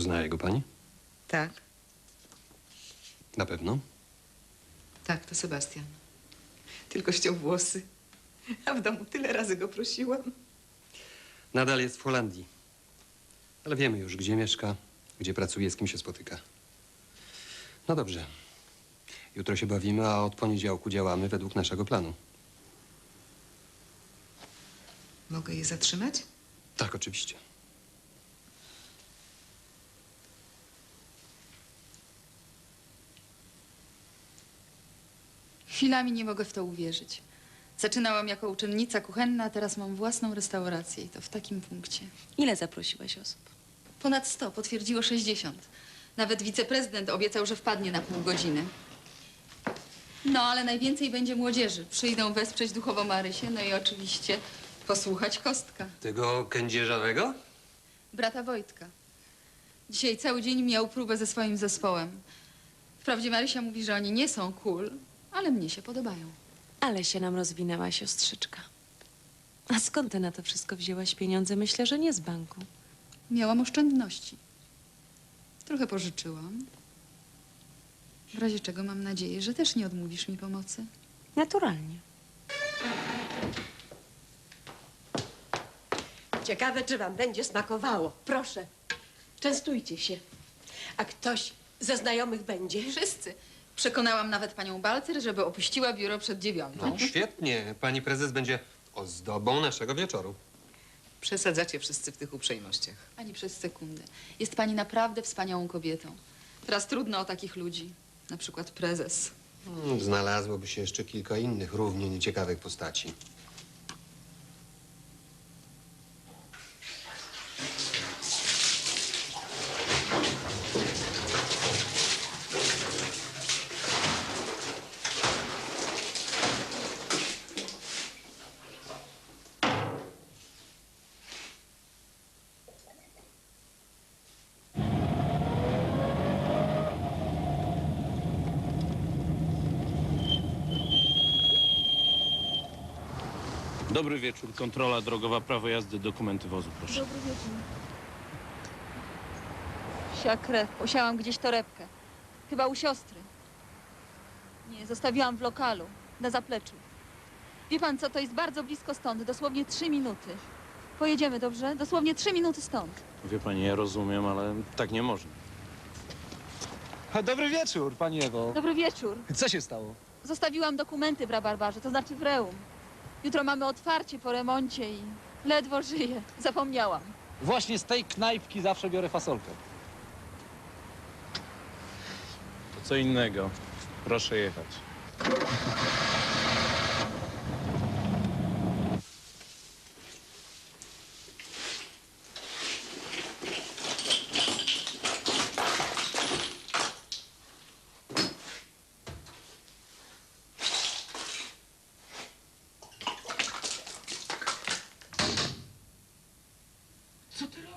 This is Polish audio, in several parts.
Poznaje go pani? Tak, Na pewno? tak, to Sebastian. Tylko ściął włosy. A w domu tyle razy go prosiłam. Nadal jest w Holandii. Ale wiemy już, gdzie mieszka, gdzie pracuje, z kim się spotyka. No dobrze. Jutro się bawimy, a od poniedziałku działamy według naszego planu. Mogę je zatrzymać? Tak, oczywiście. Chwilami nie mogę w to uwierzyć. Zaczynałam jako uczennica kuchenna, a teraz mam własną restaurację i to w takim punkcie. Ile zaprosiłaś osób? Ponad 100, potwierdziło 60. Nawet wiceprezydent obiecał, że wpadnie na pół godziny. No, ale najwięcej będzie młodzieży. Przyjdą wesprzeć duchowo Marysię, no i oczywiście posłuchać Kostka, Tego kędzierzawego? brata Wojtka. Dzisiaj cały dzień miał próbę ze swoim zespołem. Wprawdzie Marysia mówi, że oni nie są cool, ale mnie się podobają. Ale się nam rozwinęła siostrzyczka. A skąd ty na to wszystko wzięłaś pieniądze? Myślę, że nie z banku. Miałam oszczędności. Trochę pożyczyłam. W razie czego mam nadzieję, że też nie odmówisz mi pomocy. Naturalnie. Ciekawe, czy wam będzie smakowało. Proszę, częstujcie się. A ktoś ze znajomych będzie? Wszyscy. Przekonałam nawet panią Balcer, żeby opuściła biuro przed dziewiątą. No, świetnie. Pani prezes będzie ozdobą naszego wieczoru. Przesadzacie wszyscy w tych uprzejmościach. Ani przez sekundę. Jest pani naprawdę wspaniałą kobietą. Teraz trudno o takich ludzi. Na przykład prezes. Hmm, Znalazłoby się jeszcze kilka innych równie nieciekawych postaci. Dobry wieczór. Kontrola drogowa, prawo jazdy, dokumenty wozu, proszę. Dobry wieczór. Sia krew. Posiałam gdzieś torebkę. Chyba u siostry. Nie, zostawiłam w lokalu, na zapleczu. Wie pan co, to jest bardzo blisko stąd, dosłownie trzy minuty. Pojedziemy, dobrze? Dosłownie trzy minuty stąd. Wie pani, ja rozumiem, ale tak nie można. A, Dobry wieczór, pani Ewo. Dobry wieczór. Co się stało? Zostawiłam dokumenty w Rabarbarze, to znaczy w Reum. Jutro mamy otwarcie po remoncie i ledwo żyję. Zapomniałam. Właśnie z tej knajpki zawsze biorę fasolkę. To co innego. Proszę jechać.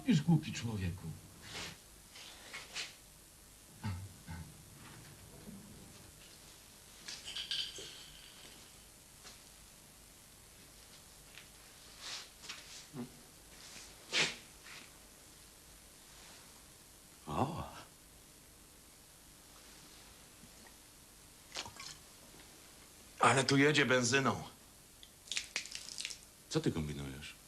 Robisz, głupi człowieku? O. Ale tu jedzie benzyną. Co ty kombinujesz?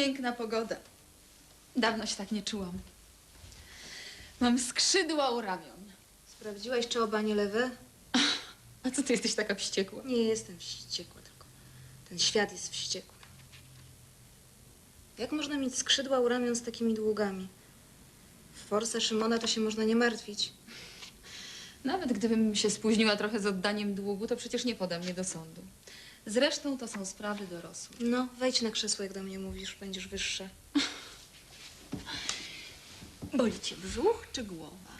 Piękna pogoda. Dawno się tak nie czułam. Mam skrzydła u ramion. Sprawdziłaś, czy oba nie lewe? A co ty jesteś taka wściekła? Nie jestem wściekła, tylko ten świat jest wściekły. Jak można mieć skrzydła u ramion z takimi długami? W Forsa Szymona to się można nie martwić. Nawet gdybym się spóźniła trochę z oddaniem długu, to przecież nie poda mnie do sądu. Zresztą to są sprawy dorosłe. No, wejdź na krzesło, jak do mnie mówisz, będziesz wyższa. Boli cię brzuch czy głowa?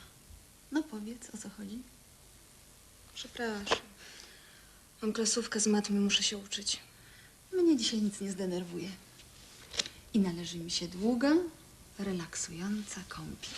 No powiedz, o co chodzi? Przepraszam. Mam klasówkę z matmy, muszę się uczyć. Mnie dzisiaj nic nie zdenerwuje. I należy mi się długa, relaksująca kąpiel.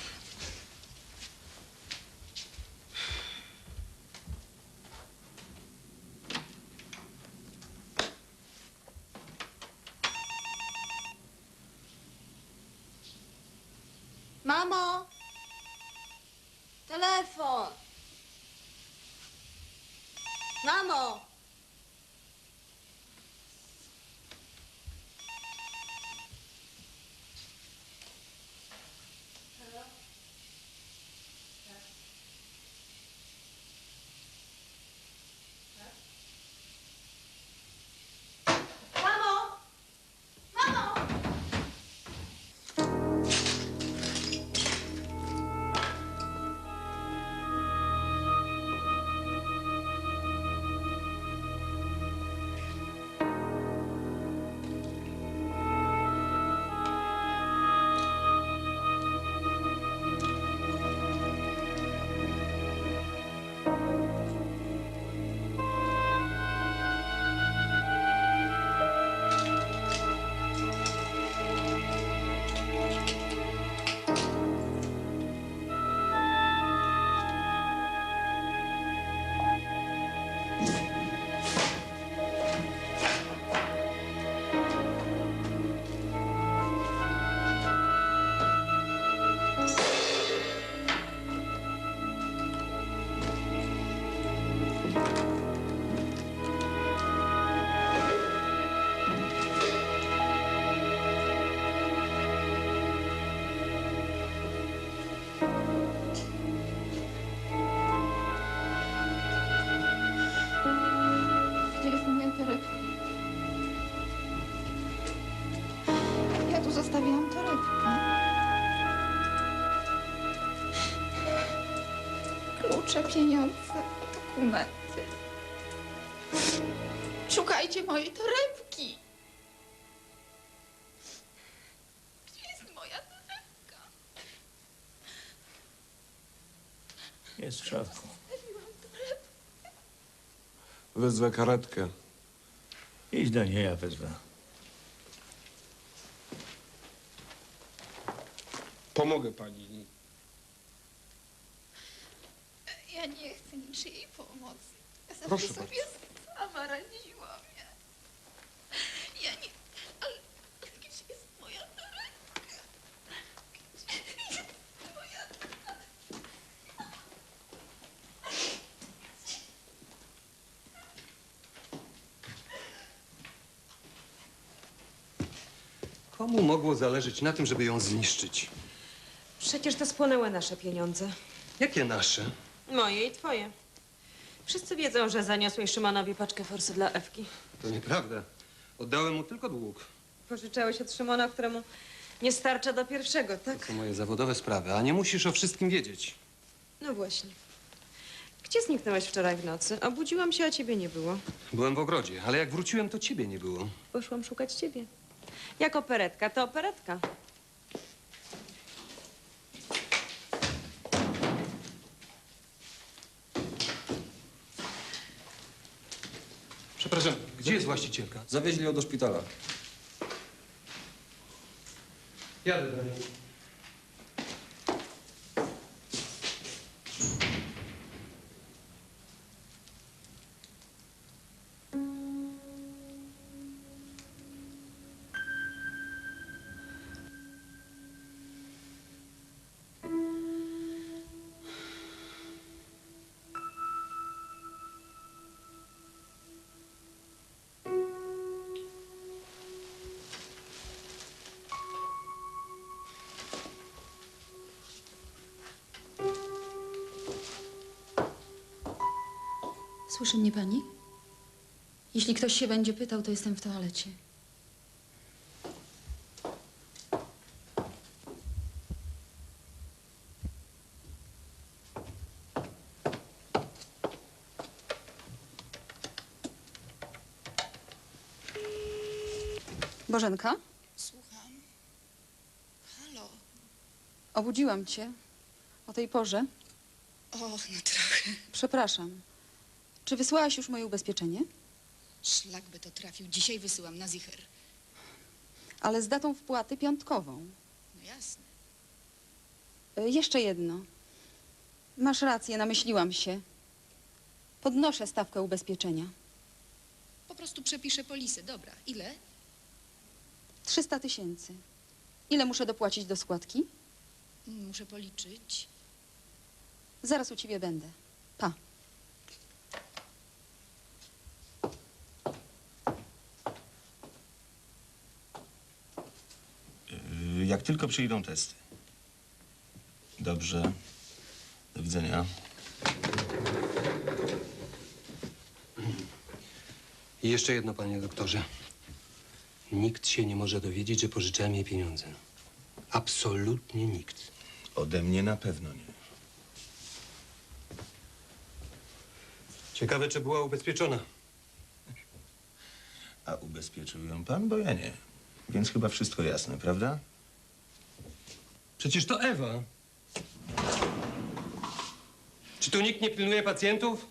Klucze, pieniądze, dokumenty. Szukajcie mojej torebki. Gdzie jest moja torebka? Jest w szafku. Wezwę karetkę. Idź do niej, ja wezwę. Pomogę pani. Ja nie chcę niczyjej pomocy. Ja zawsze Proszę sobie sama radziłam. Ja, ja nie... Ale, ale gdzie jest moja torebka? Gdzie jest moja Komu mogło zależeć na tym, żeby ją zniszczyć? Przecież to spłonęły nasze pieniądze. Jakie nasze? Moje i twoje. Wszyscy wiedzą, że zaniosłeś Szymonowi paczkę forsy dla Ewki. To nieprawda. Oddałem mu tylko dług. Pożyczałeś od Szymona, któremu nie starcza do pierwszego, tak? To są moje zawodowe sprawy, a nie musisz o wszystkim wiedzieć. No właśnie. Gdzie zniknąłeś wczoraj w nocy? Obudziłam się, a ciebie nie było. Byłem w ogrodzie, ale jak wróciłem, to ciebie nie było. Poszłam szukać ciebie. Jak operetka, to operetka. Przepraszam, gdzie jest właścicielka? Zawieźli ją do szpitala. Jadę do niej. Słyszy mnie pani? Jeśli ktoś się będzie pytał, to jestem w toalecie. Bożenka, Słucham. Halo. obudziłam cię o tej porze. O, no trochę. Przepraszam. Czy wysłałaś już moje ubezpieczenie? Szlak by to trafił. Dzisiaj wysyłam na zicher. Ale z datą wpłaty piątkową. No jasne. Y, Jeszcze jedno. Masz rację, namyśliłam się. Podnoszę stawkę ubezpieczenia. Po prostu przepiszę polisę. Dobra. Ile? 300 tysięcy. Ile muszę dopłacić do składki? Muszę policzyć. Zaraz u ciebie będę. Pa. Jak tylko przyjdą testy. Dobrze. Do widzenia. I jeszcze jedno, panie doktorze. Nikt się nie może dowiedzieć, że pożyczałem jej pieniądze. Absolutnie nikt. Ode mnie na pewno nie. Ciekawe, czy była ubezpieczona. A ubezpieczył ją pan, bo ja nie. Więc chyba wszystko jasne, prawda? Przecież to Ewa. Czy tu nikt nie pilnuje pacjentów?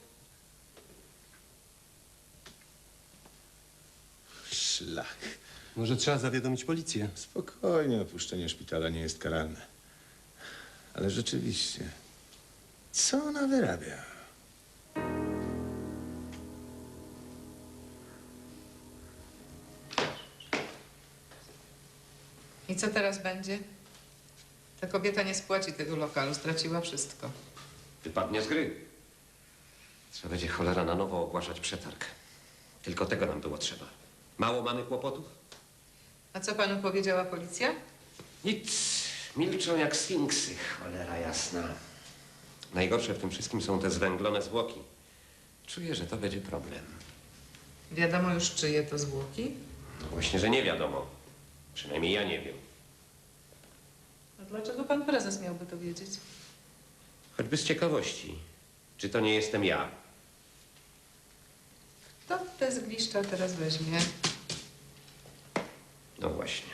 Szlak. Może trzeba zawiadomić policję. Spokojnie, opuszczenie szpitala nie jest karalne. Ale rzeczywiście, co ona wyrabia? I co teraz będzie? Ta kobieta nie spłaci tego lokalu, straciła wszystko. Wypadnie z gry. Trzeba będzie cholera na nowo ogłaszać przetarg. Tylko tego nam było trzeba. Mało mamy kłopotów? A co panu powiedziała policja? Nic. Milczą jak sfinksy, cholera jasna. Najgorsze w tym wszystkim są te zwęglone zwłoki. Czuję, że to będzie problem. Wiadomo już, czyje to zwłoki? No właśnie, że nie wiadomo. Przynajmniej ja nie wiem. Dlaczego pan prezes miałby to wiedzieć? Choćby z ciekawości. Czy to nie jestem ja? To te zgliszcza teraz weźmie. No właśnie.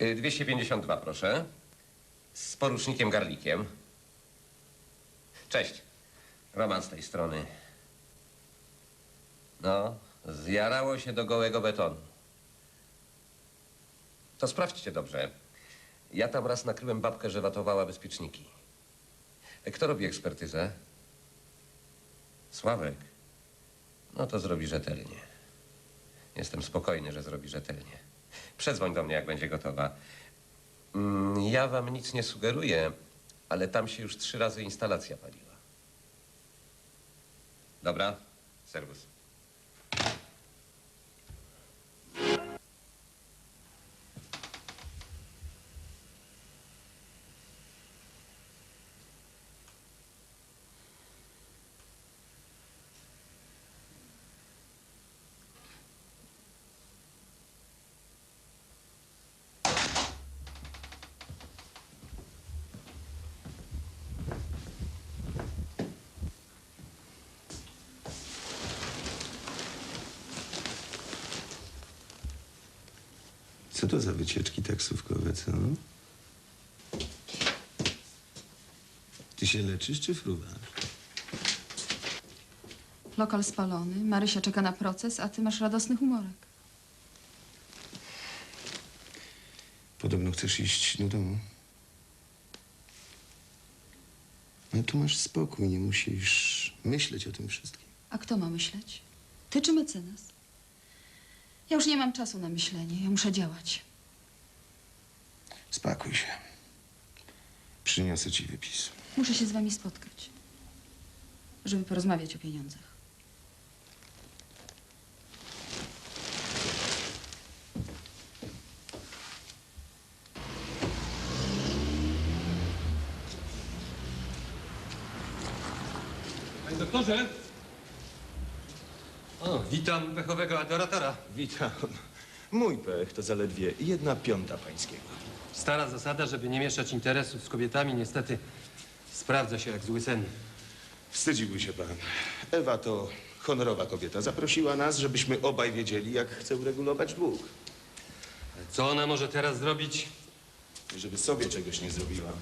Y, 252, proszę. Z porucznikiem Garlikiem. Cześć. Roman z tej strony. No, zjarało się do gołego betonu. To sprawdźcie dobrze. Ja tam raz nakryłem babkę, że watowała bezpieczniki. Kto robi ekspertyzę? Sławek. No to zrobi rzetelnie. Jestem spokojny, że zrobi rzetelnie. Przedzwoń do mnie, jak będzie gotowa. Mm, Ja wam nic nie sugeruję, ale tam się już trzy razy instalacja paliła. Dobra? Serwus. Co to za wycieczki taksówkowe, co? Ty się leczysz czy fruwasz? Lokal spalony, Marysia czeka na proces, a ty masz radosny humorek. Podobno chcesz iść do domu. No tu masz spokój, nie musisz myśleć o tym wszystkim. A kto ma myśleć? Ty czy mecenas? Ja już nie mam czasu na myślenie, ja muszę działać. Spakuj się. Przyniosę ci wypis. Muszę się z wami spotkać. żeby porozmawiać o pieniądzach. Panie doktorze! Witam pechowego adoratora. Witam. Mój pech to zaledwie jedna piąta pańskiego. Stara zasada, żeby nie mieszać interesów z kobietami, niestety sprawdza się jak zły sen. Wstydziłby się pan. Ewa to honorowa kobieta. Zaprosiła nas, żebyśmy obaj wiedzieli, jak chce uregulować dług. Co ona może teraz zrobić? Żeby sobie czegoś nie zrobiła.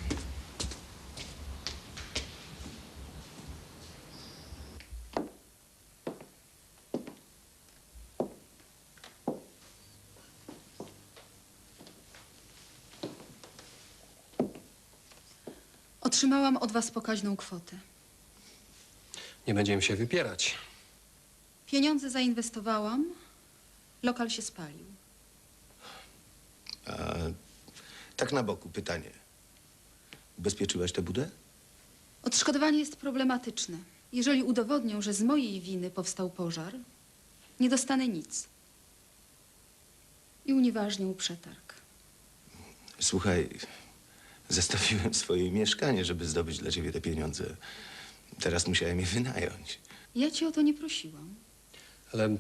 Otrzymałam od was pokaźną kwotę. Nie będziemy się wypierać. Pieniądze zainwestowałam, lokal się spalił. A tak na boku pytanie. Ubezpieczyłaś tę budę? Odszkodowanie jest problematyczne. Jeżeli udowodnią, że z mojej winy powstał pożar, nie dostanę nic. I unieważnią przetarg. Słuchaj, zastawiłem swoje mieszkanie, żeby zdobyć dla ciebie te pieniądze. Teraz musiałem je wynająć. Ja cię o to nie prosiłam. Ale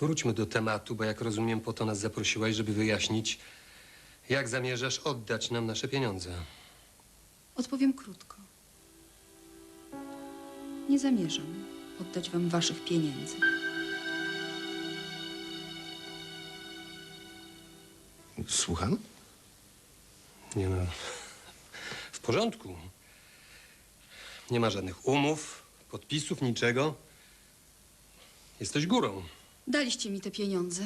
wróćmy do tematu, bo jak rozumiem, po to nas zaprosiłaś, żeby wyjaśnić, jak zamierzasz oddać nam nasze pieniądze. Odpowiem krótko. Nie zamierzam oddać wam waszych pieniędzy. Słucham? Nie no, w porządku. Nie ma żadnych umów, podpisów, niczego. Jesteś górą. Daliście mi te pieniądze.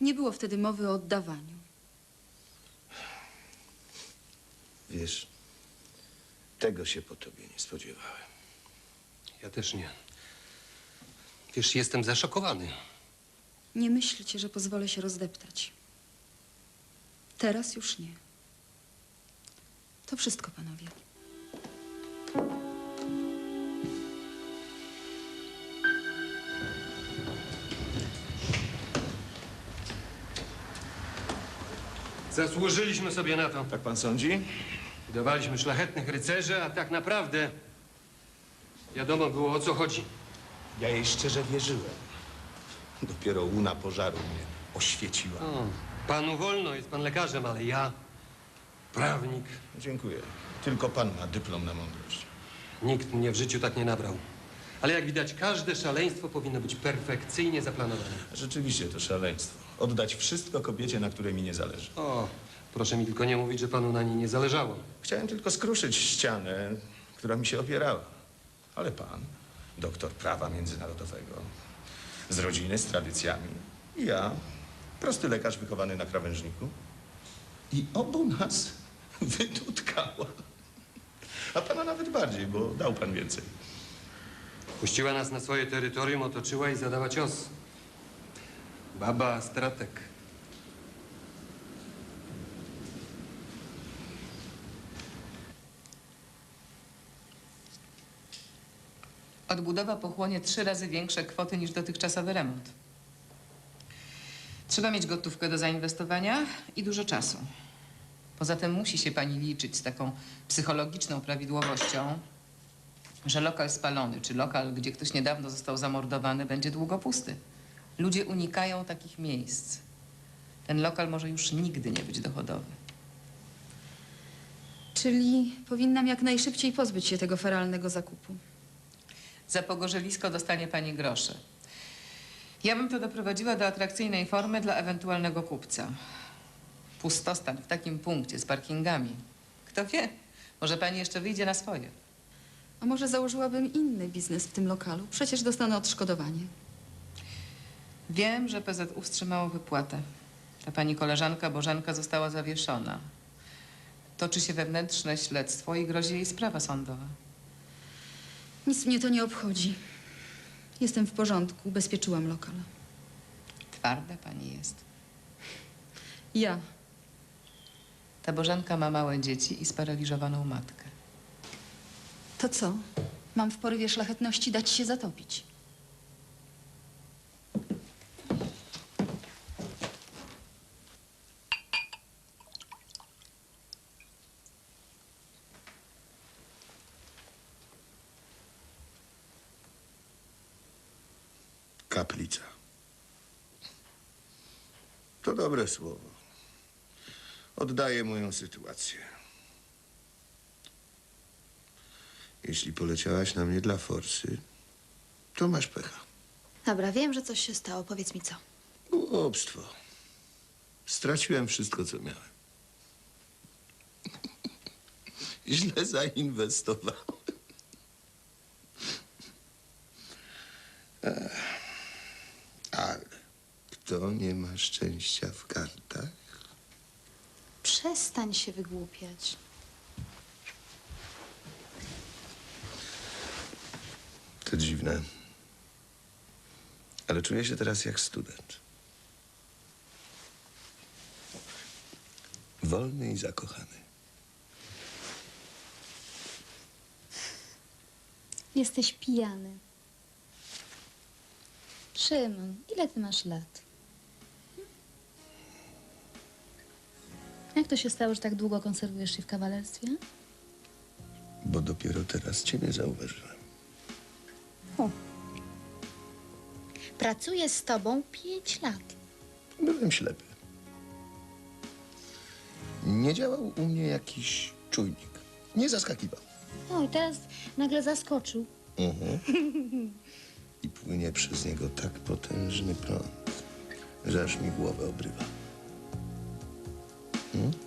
Nie było wtedy mowy o oddawaniu. Wiesz, tego się po tobie nie spodziewałem. Ja też nie. Wiesz, jestem zaszokowany. Nie myślcie, że pozwolę się rozdeptać. Teraz już nie. To wszystko, panowie. Zasłużyliśmy sobie na to. Tak pan sądzi? Udawaliśmy szlachetnych rycerzy, a tak naprawdę wiadomo było o co chodzi. Ja jej szczerze wierzyłem. Dopiero łuna pożaru mnie oświeciła. O, panu wolno, jest pan lekarzem, ale ja, prawnik, Dziękuję. Tylko pan ma dyplom na mądrość. nikt mnie w życiu tak nie nabrał. Ale jak widać, każde szaleństwo powinno być perfekcyjnie zaplanowane. Rzeczywiście to szaleństwo. Oddać wszystko kobiecie, na której mi nie zależy. O, proszę mi tylko nie mówić, że panu na niej nie zależało. Chciałem tylko skruszyć ścianę, która mi się opierała. Ale pan, doktor prawa międzynarodowego, z rodziny, z tradycjami. I ja, prosty lekarz wychowany na krawężniku. I obu nas wytutkała. A pana nawet bardziej, bo dał pan więcej. Puściła nas na swoje terytorium, otoczyła i zadała cios. Baba stratek. Odbudowa pochłonie trzy razy większe kwoty niż dotychczasowy remont. Trzeba mieć gotówkę do zainwestowania i dużo czasu. Poza tym musi się pani liczyć z taką psychologiczną prawidłowością, że lokal spalony, czy lokal, gdzie ktoś niedawno został zamordowany, będzie długo pusty. Ludzie unikają takich miejsc. Ten lokal może już nigdy nie być dochodowy. Czyli powinnam jak najszybciej pozbyć się tego feralnego zakupu. Za pogorzelisko dostanie pani grosze. Ja bym to doprowadziła do atrakcyjnej formy dla ewentualnego kupca. Pustostan w takim punkcie z parkingami. Kto wie, może pani jeszcze wyjdzie na swoje. A może założyłabym inny biznes w tym lokalu? Przecież dostanę odszkodowanie. Wiem, że PZU wstrzymało wypłatę. Ta pani koleżanka Bożenka została zawieszona. Toczy się wewnętrzne śledztwo i grozi jej sprawa sądowa. Nic mnie to nie obchodzi. Jestem w porządku, ubezpieczyłam lokal. Twarda pani jest. Ja. Ta Bożenka ma małe dzieci i sparaliżowaną matkę. To co? Mam w porywie szlachetności dać się zatopić. Kaplica. To dobre słowo. Oddaję moją sytuację. Jeśli poleciałaś na mnie dla forsy, to masz pecha. Dobra, wiem, że coś się stało. Powiedz mi co. Głupstwo. Straciłem wszystko, co miałem. Źle zainwestowałem. Ale kto nie ma szczęścia w kartach? Przestań się wygłupiać. To dziwne. Ale czuję się teraz jak student. Wolny i zakochany. Jesteś pijany. Szymon, ile ty masz lat? Jak to się stało, że tak długo konserwujesz się w kawalerstwie? Bo dopiero teraz ciebie zauważyłem. Pracuję z tobą pięć lat. Byłem ślepy. Nie działał u mnie jakiś czujnik. Nie zaskakiwał. No i teraz nagle zaskoczył. Mhm. I płynie przez niego tak potężny prąd, że aż mi głowę obrywa. Mm-hmm.